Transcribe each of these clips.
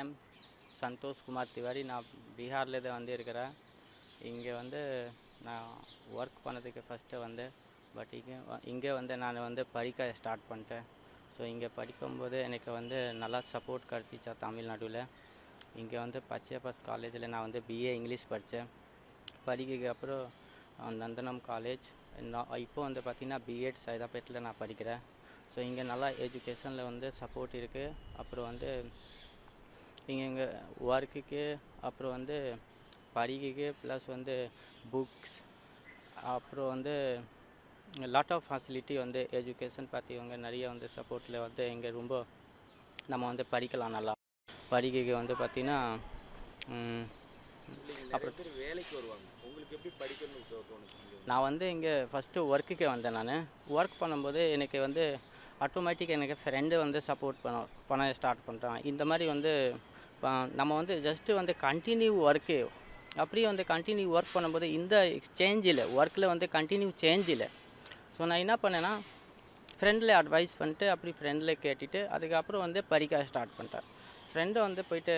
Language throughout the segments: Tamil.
நேம் சந்தோஷ் குமார் திவாரி நான் பீகார்லேருந்து வந்து இருக்கிறேன் இங்கே வந்து நான் ஒர்க் பண்ணதுக்கு ஃபஸ்ட்டு வந்து பட் இங்கே இங்கே வந்து நான் வந்து படிக்க ஸ்டார்ட் பண்ணிட்டேன். ஸோ இங்கே படிக்கும்போது எனக்கு வந்து நல்லா சப்போர்ட் கிடச்சிச்சா தமிழ்நாடுல. இங்கே வந்து பச்சையப்பாஸ் காலேஜில் நான் வந்து பிஏ இங்கிலீஷ் படித்தேன். படிக்கிறதுக்கு அப்புறம் நந்தனம் காலேஜ் நான் இப்போ வந்து பார்த்திங்கன்னா பிஎட் சைதாப்பேட்டில் நான் படிக்கிறேன். ஸோ இங்கே நல்லா எஜுகேஷனில் வந்து சப்போர்ட் இருக்குது அப்புறம் வந்து இங்கே இங்கே ஒர்க்குக்கு அப்புறம் வந்து படிக்கைக்கு ப்ளஸ் வந்து புக்ஸ் அப்புறம் வந்து லாட் ஆஃப் ஃபெசிலிட்டி வந்து எஜுகேஷன் பார்த்தவங்க நிறைய வந்து சப்போர்ட்டில் வந்து இங்கே ரொம்ப நம்ம வந்து படிக்கலாம் நல்லா. படிக்கைக்கு வந்து பார்த்திங்கன்னா ம், இல்லைங்க நிறைய பேர் வேலைக்கு வருவாங்க. உங்களுக்கு எப்படி படிக்கணும்னு? நான் வந்து இங்கே ஃபஸ்ட்டு ஒர்க்குக்கு வந்தேன் நான். ஒர்க் பண்ணும்போது எனக்கு வந்து ஆட்டோமேட்டிக் எனக்கு ஃப்ரெண்டு வந்து சப்போர்ட் பண்ண பண்ண ஸ்டார்ட் பண்ணுறான் இந்த மாதிரி வந்து நம்ம வந்து ஜஸ்ட்டு வந்து கண்டினியூ ஒர்க்கு அப்படியே வந்து கண்டினியூ ஒர்க் பண்ணும்போது இந்த சேஞ்ச் இல்லை. ஒர்க்கில் வந்து கண்டினியூ சேஞ்ச் இல்லை. ஸோ நான் என்ன பண்ணேன்னா ஃப்ரெண்டில் அட்வைஸ் பண்ணிட்டு அப்படி ஃப்ரெண்டில் கேட்டுட்டு அதுக்கப்புறம் வந்து படிக்க ஸ்டார்ட் பண்ணிட்டேன். ஃப்ரெண்டை வந்து போயிட்டு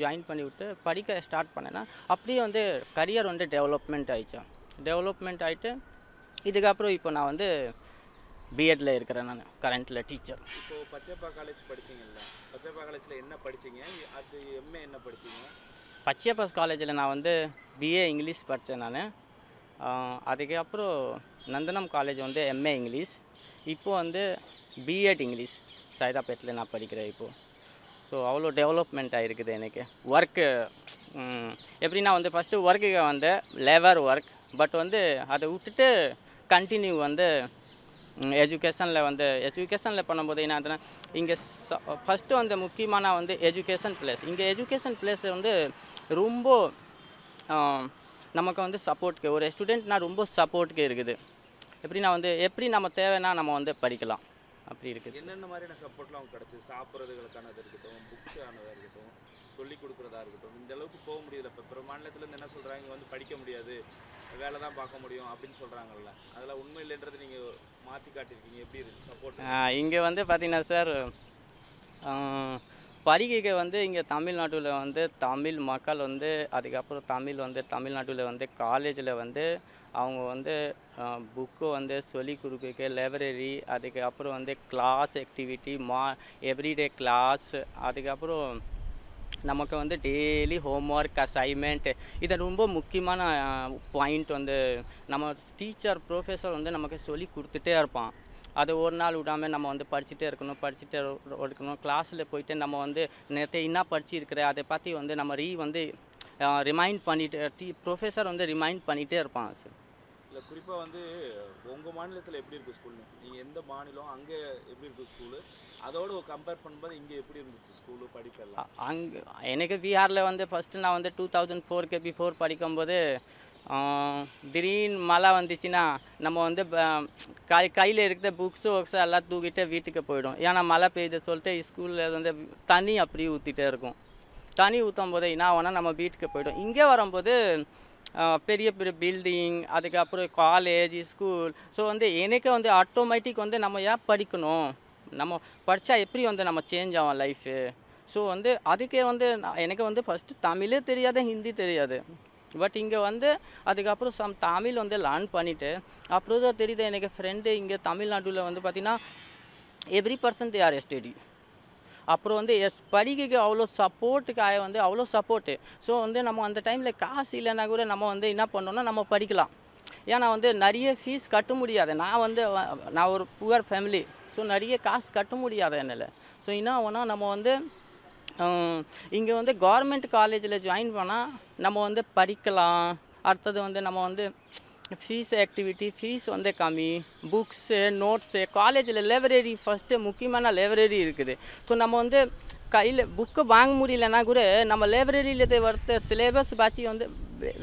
ஜாயின் பண்ணி விட்டு படிக்க ஸ்டார்ட் பண்ணேன்னா அப்படியே வந்து கரியர் வந்து டெவலப்மெண்ட் ஆகிடுச்சேன் டெவலப்மெண்ட் ஆகிட்டு இதுக்கப்புறம் இப்போ நான் வந்து பிஎட்ல இருக்கிறேன் நான் கரண்ட்டில் டீச்சர் இப்போ பச்சைப்பா காலேஜ் படிச்சீங்கல்ல பச்சைப்பா காலேஜ்ல என்ன படிச்சீங்க? அது எம்ஏ என்ன படிச்சீங்க? பச்சையப்பாஸ் காலேஜில் நான் வந்து பிஏ இங்கிலீஷ் படித்தேன் நான். அதுக்கப்புறம் நந்தனம் காலேஜ் வந்து எம்ஏ இங்கிலீஷ். இப்போ வந்து பிஎட் இங்கிலீஷ் சைதாப்பேட்டில் நான் படிக்கிறேன் இப்போது ஸோ அவ்வளோ டெவலப்மெண்ட் ஆகிருக்குது எனக்கு. ஒர்க்கு எப்படின்னா வந்து ஃபஸ்ட்டு ஒர்க்குக்கு வந்து லேபர் ஒர்க் பட் வந்து அதை விட்டுட்டு கண்டினியூ வந்து எஜுகேஷனில் வந்து எஜுகேஷனில் பண்ணும்போது என்ன ஆகுதுன்னா இங்கே ஃபஸ்ட்டு வந்து முக்கியமான வந்து எஜுகேஷன் பிளேஸ் இங்கே எஜுகேஷன் பிளேஸ் வந்து ரொம்ப நமக்கு வந்து சப்போர்ட்க்கு ஒரு ஸ்டூடெண்ட்னால் ரொம்ப சப்போர்ட்க்கு இருக்குது. எப்படின்னா வந்து எப்படி நம்ம தேவைன்னா நம்ம வந்து படிக்கலாம். அப்படி இருக்குது என்னென்ன மாதிரியான சப்போர்ட்லாம் உங்களுக்கு கிடைச்சது? சாப்பிட்றதுகளுக்கானது இருக்கட்டும் புக்ஸ் ஆனதாக இருக்கட்டும் சொல்லி கொடுக்குறதா இருக்கட்டும் இந்த அளவுக்கு போக முடியல. இப்போ பிற மாநிலத்துலேருந்து என்ன சொல்கிறாங்க இங்கே வந்து படிக்க முடியாது வேலை தான் பார்க்க முடியும் அப்படின்னு சொல்கிறாங்கல்ல அதெல்லாம் உண்மை இல்லைன்றது நீங்கள் மாற்றி காட்டியிருக்கீங்க. எப்படி இருக்கு சப்போர்ட் இங்கே வந்து பார்த்தீங்கன்னா சார் படிக்கைக்கு வந்து இங்கே தமிழ்நாட்டில் வந்து தமிழ் மக்கள் வந்து அதுக்கப்புறம் தமிழ் வந்து தமிழ்நாட்டில் வந்து காலேஜில் வந்து அவங்க வந்து புக்கு வந்து சொல்லி கொடுக்க லைப்ரரி அதுக்கப்புறம் வந்து கிளாஸ் ஆக்டிவிட்டி மா எவ்ரிடே கிளாஸ் அதுக்கப்புறம் நமக்கு வந்து டெய்லி ஹோம்ஒர்க் அசைன்மெண்ட் இது ரொம்ப முக்கியமான பாயிண்ட் வந்து நம்ம டீச்சர் ப்ரொஃபஸர் வந்து நமக்கு சொல்லி கொடுத்துட்டே இருப்பான். அது ஒரு நாள் விடாமல் நம்ம வந்து படிச்சுட்டே இருக்கணும் படிச்சுட்டே இரு- இருக்கணும் கிளாஸில் போயிட்டு நம்ம வந்து நேற்று என்ன படிச்சிருக்கிற அதை பற்றி வந்து நம்ம ரீ வந்து ரிமைண்ட் பண்ணிட்டு டீ ப்ரொஃபஸர் வந்து ரிமைண்ட் பண்ணிகிட்டே இருப்பான் சார் இல்லை குறிப்பாக வந்து உங்கள் மாநிலத்தில் எப்படி இருக்குது ஸ்கூல் நீங்கள் எந்த மாநிலம் அங்கே எப்படி இருக்குது ஸ்கூலு அதோட கம்பேர் பண்ணும்போது இங்கே எப்படி இருந்துச்சு ஸ்கூலு படிப்பெல்லாம்? அங்கே எனக்கு பீகாரில் வந்து ஃபஸ்ட்டு நான் வந்து டூ தௌசண்ட் ஃபோருக்கு பிஃபோர் படிக்கும்போது திடீர்னு மழை வந்துச்சுன்னா நம்ம வந்து கை கையில் இருக்கிற புக்ஸு ஒர்க்ஸு எல்லாம் தூக்கிட்டு வீட்டுக்கு போயிடும். ஏன்னா மழை பெய்யுது சொல்லிட்டு ஸ்கூலில் வந்து தண்ணி அப்படியே ஊற்றிட்டே இருக்கும். தண்ணி ஊற்றும் போது என்ன ஆகும்னா நம்ம வீட்டுக்கு போயிடும். இங்கே வரும்போது பெரிய பெரிய பில்டிங் அதுக்கப்புறம் காலேஜ் ஸ்கூல் ஸோ வந்து எனக்கு வந்து ஆட்டோமேட்டிக் வந்து நம்ம ஏன் படிக்கணும்? நம்ம படித்தா எப்படி வந்து நம்ம சேஞ்ச் ஆகும் லைஃபு ஸோ வந்து அதுக்கே வந்து நான் எனக்கு வந்து ஃபஸ்ட்டு தமிழே தெரியாது ஹிந்தி தெரியாது. பட் இங்கே வந்து அதுக்கப்புறம் சம் தமிழ் வந்து லேர்ன் பண்ணிவிட்டு அப்புறம் தான் தெரியுது எனக்கு ஃப்ரெண்டு இங்கே தமிழ்நாட்டில் வந்து பார்த்திங்கன்னா every person they are STD அப்புறம் வந்து எஸ் படிக்கைக்கு அவ்வளோ சப்போர்ட்டுக்காக வந்து அவ்வளோ சப்போர்ட்டு ஸோ வந்து நம்ம அந்த டைமில் காசு இல்லைன்னா கூட நம்ம வந்து என்ன பண்ணோன்னா நம்ம படிக்கலாம். ஏன்னா வந்து நிறைய ஃபீஸ் கட்ட முடியாது. நான் வந்து நான் ஒரு புவர் ஃபேமிலி ஸோ நிறைய காசு கட்ட முடியாது என்னால். ஸோ என்ன ஒன்றா நம்ம வந்து இங்கே வந்து கவர்மெண்ட் காலேஜில் ஜாயின் பண்ணால் நம்ம வந்து படிக்கலாம். அடுத்தது வந்து நம்ம வந்து ஃபீஸ் ஆக்டிவிட்டி ஃபீஸ் வந்து கம்மி. புக்ஸு நோட்ஸு காலேஜில் லைப்ரரி ஃபஸ்ட்டு முக்கியமான லைப்ரரி இருக்குது. ஸோ நம்ம வந்து கையில் புக்கு வாங்க முடியலன்னா கூட நம்ம லைப்ரரியில் வரத்த சிலேபஸ் பாச்சி வந்து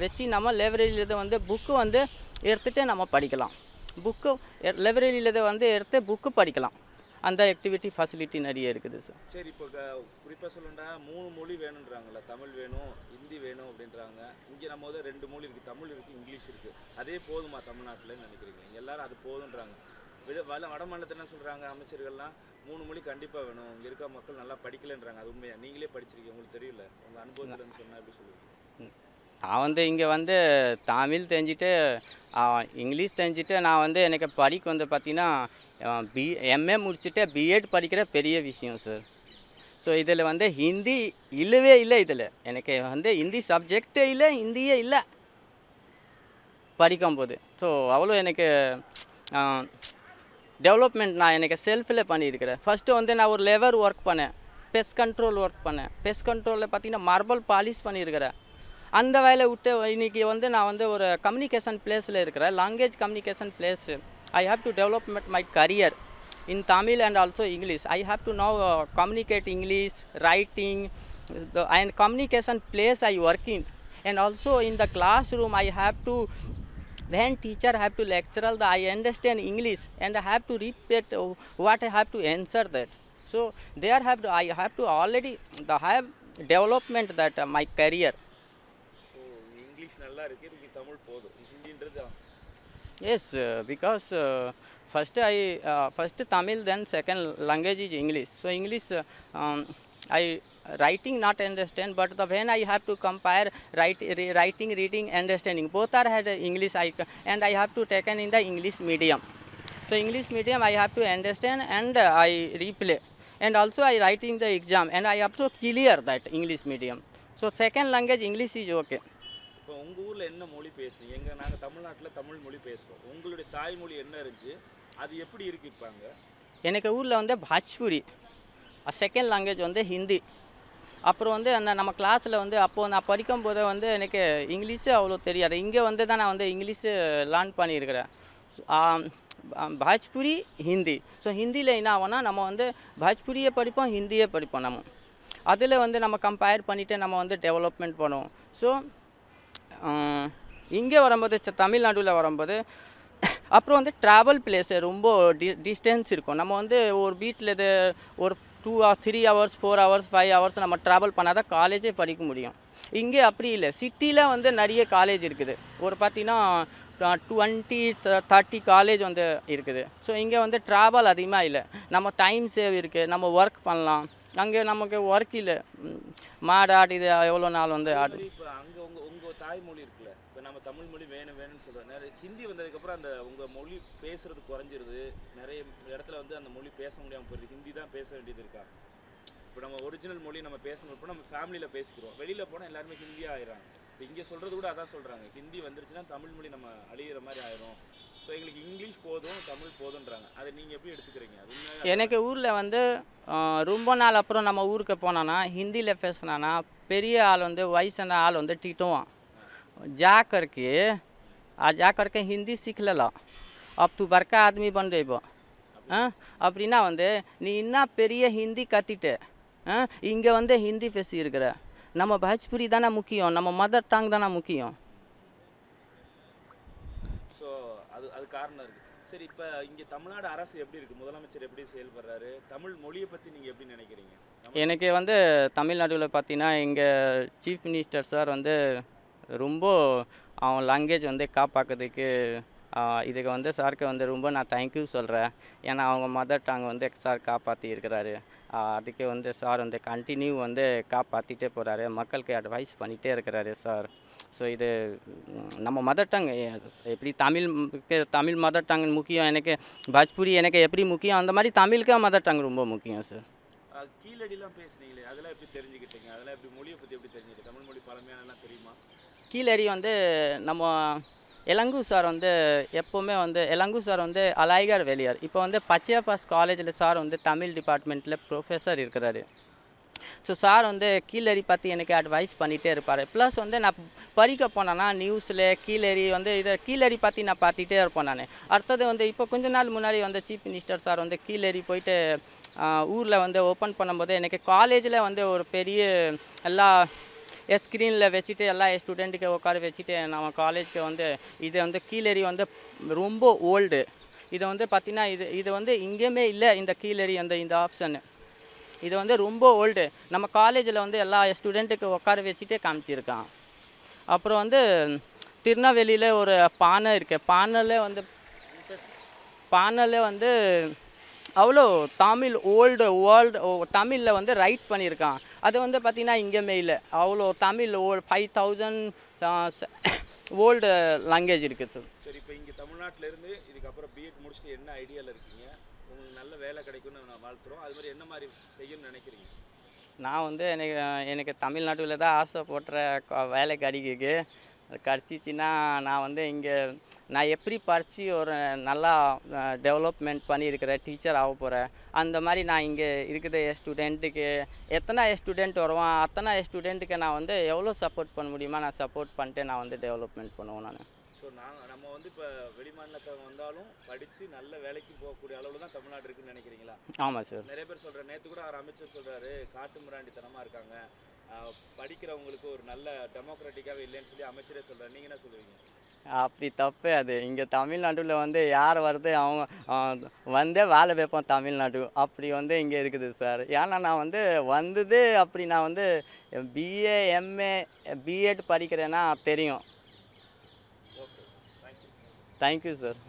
வச்சு நம்ம லைப்ரரியில் வந்து புக்கு வந்து எடுத்துகிட்டு நம்ம படிக்கலாம். புக்கு லைப்ரரியில் வந்து எடுத்து புக்கு படிக்கலாம். அந்த ஆக்டிவிட்டி ஃபெசிலிட்டி நிறைய இருக்குது சார் சரி இப்போ குறிப்பாக சொல்லணும்னா மூணு மொழி வேணுன்றாங்கல்ல தமிழ் வேணும் ஹிந்தி வேணும் அப்படின்றாங்க. இங்கே நம்ம வந்து ரெண்டு மொழி இருக்குது தமிழ் இருக்குது இங்கிலீஷ் இருக்குது அதே போதுமா தமிழ்நாட்டில்னு நினைக்கிறீங்க? எல்லாரும் அது போதுன்றாங்க. விட வட மாநிலத்தில் என்ன சொல்கிறாங்க அமைச்சர்கள்லாம்? மூணு மொழி கண்டிப்பாக வேணும். இங்கே இருக்க மக்கள் நல்லா படிக்கலைன்றாங்க. அது உண்மையா? நீங்களே படிச்சிருக்கீங்க உங்களுக்கு தெரியல உங்கள் அனுபவத்துல இருந்து சொன்னா எப்படி சொல்லுவீங்க? நான் வந்து இங்கே வந்து தமிழ் தெரிஞ்சுட்டு இங்கிலீஷ் தெரிஞ்சுட்டு நான் வந்து எனக்கு படிக்க வந்து பார்த்தீங்கன்னா பி எம்ஏ முடிச்சுட்டு பிஎட் படிக்கிற பெரிய விஷயம் சார் ஸோ இதில் வந்து ஹிந்தி இல்லவே இல்லை இதில். எனக்கு வந்து ஹிந்தி சப்ஜெக்டே இல்லை ஹிந்தியே இல்லை. படிக்கும்போது. ஸோ அவ்வளோ எனக்கு டெவலப்மெண்ட் நான் எனக்கு செல்ஃபில் பண்ணியிருக்கிறேன். ஃபஸ்ட்டு வந்து நான் ஒரு லெவர் ஒர்க் பண்ணேன். பெஸ்ட் கண்ட்ரோல் ஒர்க் பண்ணேன். பெஸ்ட் கண்ட்ரோலில் பார்த்தீங்கன்னா மார்பல் பாலிஷ் பண்ணியிருக்கிறேன். அந்த வேலையை விட்டு இன்னைக்கு வந்து நான் வந்து ஒரு கம்யூனிகேஷன் பிளேஸில் இருக்கிறேன் language communication place I have to development my career in Tamil and also English I have to know communicate English writing and communication place I work in and also in the classroom i have to when teacher have to lecture the i understand english and i have to repeat uh, what i have to answer that so there have to i have to already the have development that uh, my career so English நல்லா இருக்கு இதுக்கு தமிழ் போதும் ஹிந்தின்றது yes uh, because uh, first i uh, first tamil then second language is english so english uh, um, i writing not understand but the when i have to compare write, re, writing reading understanding both are had uh, english I, c- and i have to taken in the english medium so english medium i have to understand and uh, i replay and also i writing the exam and i have to clear that english medium so second language english is okay இப்போ உங்கள் ஊரில் என்ன மொழி பேசுறீங்க எங்கள் நாங்கள் தமிழ்நாட்டில் தமிழ் மொழி பேசுகிறோம் உங்களுடைய தாய்மொழி என்ன இருந்துச்சு? அது எப்படி இருக்குப்பாங்க இப்போ அங்கே? எனக்கு ஊரில் வந்து பாஜ்பூரி செகண்ட் லாங்குவேஜ் வந்து ஹிந்தி. அப்புறம் வந்து அந்த நம்ம கிளாஸில் வந்து அப்போது நான் படிக்கும் போது வந்து எனக்கு இங்கிலீஷு அவ்வளோ தெரியாது. இங்கே வந்து தான் நான் வந்து இங்கிலீஷு லேர்ன் பண்ணியிருக்கிறேன். பாஜ்பூரி ஹிந்தி. ஸோ ஹிந்தியில் என்ன ஆகும்னா நம்ம வந்து பாஜ்பூரியை படிப்போம் ஹிந்தியே படிப்போம் நம்ம. அதில் வந்து நம்ம கம்பேர் பண்ணிவிட்டு நம்ம வந்து டெவலப்மெண்ட் பண்ணுவோம். ஸோ இங்கே வரும்போது ச- தமிழ்நாடுல வரும்போது அப்புறம் வந்து ட்ராவல் பிளேஸு ரொம்ப டி டிஸ்டன்ஸ் இருக்கும். நம்ம வந்து ஒரு வீட்டில் இது ஒரு two hour three hours four hours five hours நம்ம ட்ராவல் பண்ணால் தான் காலேஜே படிக்க முடியும். இங்கே அப்படி இல்லை. சிட்டியில் வந்து நிறைய காலேஜ் இருக்குது. ஒரு பார்த்தீங்கன்னா டுவெண்ட்டி தேர்ட்டி காலேஜ் வந்து இருக்குது. ஸோ இங்கே வந்து ட்ராவல் அதிகமாக இல்லை. நம்ம டைம் சேவ் இருக்குது நம்ம ஒர்க் பண்ணலாம். அங்கே நமக்கு ஒர்க் இல்லை. மாடு ஆடு இது எவ்வளோ நாள் வந்து ஆடு இப்போ அங்கே உங்கள் உங்கள் தாய்மொழி இருக்குல்ல. இப்போ நம்ம தமிழ் மொழி வேணும் வேணும்னு சொல்கிறோம் நிறைய ஹிந்தி வந்ததுக்கப்புறம் அந்த உங்கள் மொழி பேசுகிறது குறைஞ்சிருது. நிறைய இடத்துல வந்து அந்த மொழி பேச முடியாமல் போயிடுது. ஹிந்தி தான் பேச வேண்டியது இருக்கா? இப்போ நம்ம ஒரிஜினல் மொழி நம்ம பேசணும். இப்போ நம்ம ஃபேமிலியில் பேசிக்கிறோம். வெளியில் போனால் எல்லாருமே ஹிந்தியாக ஆயிடுறாங்க. இப்போ இங்கே சொல்கிறது கூட அதான் சொல்கிறாங்க ஹிந்தி வந்துருச்சுன்னா தமிழ் மொழி நம்ம அழியிற மாதிரி ஆயிரும். ஸோ எங்களுக்கு இங்கிலீஷ் போதும் தமிழ் போதுன்றாங்க அதை நீங்கள் எப்படி எடுத்துக்கிறீங்க? அது எனக்கு ஊரில் வந்து ரொம்ப நாள் அப்புறம் நம்ம ஊருக்கு போனோன்னா ஹிந்தியில் பேசினானா பெரிய ஆள் வந்து வயசான ஆள் வந்து திட்டுவான் जा करके आ जा करके हिंदी सीख लेला अब तू बड़का आदमी बन जेबो ஆ அப்படின்னா வந்து நீ என்ன பெரிய ஹிந்தி கத்திட்ட ஆ இங்கே வந்து ஹிந்தி பேசியிருக்கிற நம்ம பஜ்புரி தானே முக்கியம் நம்ம மதர் டங் தானே முக்கியம் ஸோ அது அது காரணம் இருக்கு சரி இப்போ இங்கே தமிழ்நாடு அரசு எப்படி இருக்கு முதலமைச்சர் எப்படி செயல்படுறாரு தமிழ் மொழியை பற்றி நீங்கள் எப்படி நினைக்கிறீங்க தமிழ் எனக்கு வந்து தமிழ்நாடுல பார்த்தீங்கன்னா எங்கள் சீஃப் மினிஸ்டர் சார் வந்து ரொம்ப அவன் லாங்குவேஜ் வந்து காப்பாக்கிறதுக்கு இதுக்கு வந்து சாருக்கு வந்து ரொம்ப நான் தேங்க்யூ சொல்கிறேன் ஏன்னா அவங்க மதர் டங் வந்து சார் காப்பாற்றி இருக்கிறாரு. அதுக்கு வந்து சார் வந்து கண்டினியூ வந்து காப்பாற்றிட்டே போகிறாரு மக்களுக்கு அட்வைஸ் பண்ணிகிட்டே இருக்கிறாரு சார் ஸோ இது நம்ம மதர் டங் எப்படி தமிழ் தமிழ் மதர் டங் முக்கியம் எனக்கு பஜ்பூரி எனக்கு எப்படி முக்கியம்? அந்த மாதிரி தமிழுக்கு மதர் டங் ரொம்ப முக்கியம் சார் கீழடிலாம் பேசுனீங்களே அதெல்லாம் எப்படி தெரிஞ்சுக்கிட்டீங்க? அதெல்லாம் எப்படி மொழியை பற்றி எப்படி தெரிஞ்சுக்கிட்டீங்க? தமிழ் மொழி பழமையானலாம் தெரியுமா? கீழறி வந்து நம்ம இளங்கு சார் வந்து எப்போவுமே வந்து எலங்கு சார் வந்து அலாய்கர் வெளியார். இப்போ வந்து பச்சையப்பாஸ் காலேஜில் சார் வந்து தமிழ் டிபார்ட்மெண்ட்டில் ப்ரொஃபஸர் இருக்கிறாரு. ஸோ சார் வந்து கீழறி பற்றி எனக்கு அட்வைஸ் பண்ணிகிட்டே இருப்பார். ப்ளஸ் வந்து நான் படிக்க போனேன்னா நியூஸில் கீழறி வந்து இதை கீழறி பற்றி நான் பார்த்துட்டே இருப்பேன் நான். அடுத்தது வந்து இப்போ கொஞ்ச நாள் முன்னாடி வந்து சீஃப் மினிஸ்டர் சார் வந்து கீழறி போயிட்டு ஊரில் வந்து ஓப்பன் பண்ணும்போது எனக்கு காலேஜில் வந்து ஒரு பெரிய எல்லா ஸ்க்ரீனில் வச்சுட்டு எல்லா ஸ்டூடெண்ட்டுக்கு உட்கார வச்சுட்டு நம்ம காலேஜ்க்கு வந்து இது வந்து கீழறி வந்து ரொம்ப ஓல்டு இதை வந்து பார்த்திங்கன்னா இது இது வந்து இங்கேயுமே இல்லை இந்த கீழறி அந்த இந்த ஆப்ஷன் இது வந்து ரொம்ப ஓல்டு நம்ம காலேஜில் வந்து எல்லா ஸ்டூடெண்ட்டுக்கு உட்கார வச்சுட்டே காமிச்சிருக்கான். அப்புறம் வந்து திருநெல்வேலியில் ஒரு பானை இருக்குது பானையில் வந்து பானையில் வந்து அவ்வளோ தமிழ் ஓல்டு வேர்ல்டு தமிழில் வந்து ரைட் பண்ணியிருக்கான். அது வந்து பார்த்திங்கன்னா இங்கேயுமே இல்லை அவ்வளோ Tamil old five thousand old language இருக்குது சார் சரி இப்போ இங்கே தமிழ்நாட்டில இருந்து இதுக்கப்புறம் பிஎட் முடிச்சுட்டு என்ன ஐடியாவில் இருக்கீங்க? உங்களுக்கு நல்ல வேலை கிடைக்கும்னு நான் வாழ்த்துறோம். அது மாதிரி என்ன மாதிரி செய்யணும்னு நினைக்கிறீங்க? நான் வந்து எனக்கு எனக்கு தமிழ்நாட்டில் தான் ஆசைப்படுற வேலை கிடைக்குது. கிடச்சிச்சின்னா நான் வந்து இங்கே நான் எப்படி படித்து ஒரு நல்லா டெவலப்மெண்ட் பண்ணியிருக்கிற டீச்சர் ஆக போகிறேன் அந்த மாதிரி நான் இங்கே இருக்கிற ஸ்டூடெண்ட்டுக்கு எத்தனை ஸ்டூடெண்ட் வருவான்? அத்தனை ஸ்டூடெண்ட்டுக்கு நான் வந்து எவ்வளோ சப்போர்ட் பண்ண முடியுமா? நான் சப்போர்ட் பண்ணிட்டு நான் வந்து டெவலப்மெண்ட் பண்ணுவேன் நான். ஸோ நாங்கள் நம்ம வந்து இப்போ வெளிமாநிலத்தவங்க வந்தாலும் படித்து நல்ல வேலைக்கு போகக்கூடிய அளவில் தான் தமிழ்நாடு இருக்குன்னு நினைக்கிறீங்களா? ஆமாம் சார் நிறைய பேர் சொல்கிறேன் நேற்று கூட அவர் அமைச்சர் சொல்கிறாரு காட்டு மிராண்டித்தனமாக இருக்காங்க. படிக்கிறவங்களுக்கு ஒரு நல்ல டெமோக்ராட்டிக்காகவே இல்லைன்னு சொல்லி அமைச்சரே சொல்கிறார் நீங்கள் என்ன சொல்லுவீங்க? அப்படி தப்பு அது. இங்கே தமிழ்நாட்டில் வந்து யார் வருது அவங்க வந்தே வேலை வைப்போம் தமிழ்நாடு. அப்படி வந்து இங்கே இருக்குது சார் ஏன்னா நான் வந்து வந்தது அப்படி நான் வந்து பிஏ எம்ஏ பிஎட் படிக்கிறேன்னா தெரியும். Thank you sir